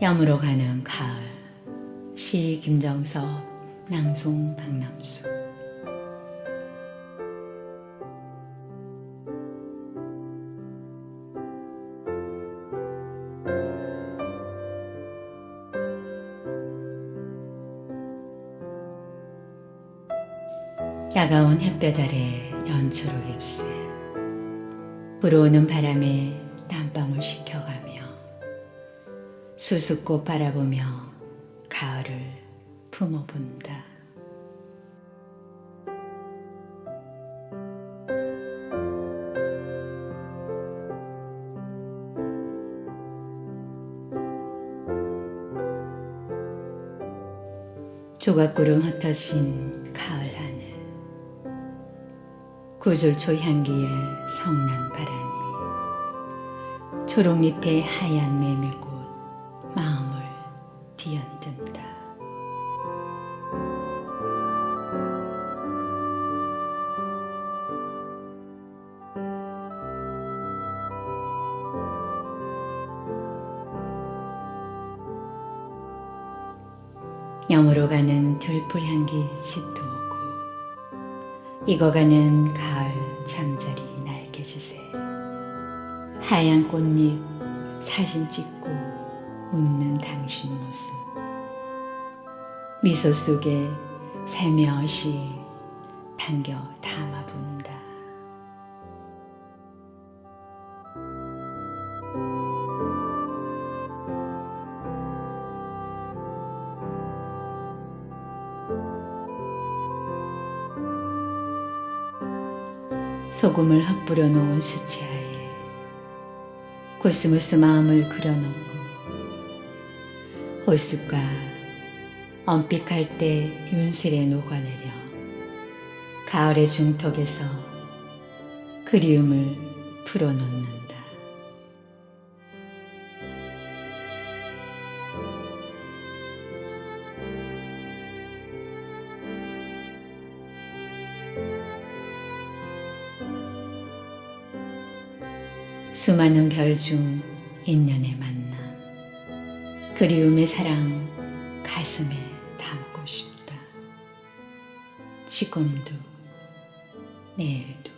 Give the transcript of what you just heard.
야무로 가는 가을. 시 김정섭 낭송 박남수. 차가운 햇볕 아래 연초록 잎새. 불어오는 바람에 땀방울 식혀가며 수수꽃 바라보며 가을을 품어본다. 조각구름 흩어진 가을 하늘 구슬초 향기에 성난 바람이 초록잎의 하얀 메밀꽃 영으로 가는 들풀 향기 짙어오고 익어가는 가을 잠자리 날개짓에 하얀 꽃잎 사진 찍고 웃는 당신 모습 미소 속에 살며시 당겨 담아본다. 소금을 흩뿌려 놓은 수채화에 코스모스 마음을 그려놓고 호숫가 언픽할 때 윤슬에 녹아내려 가을의 중턱에서 그리움을 풀어놓는 수많은 별 중 인연의 만남 그리움의 사랑 가슴에 담고 싶다. 지금도 내일도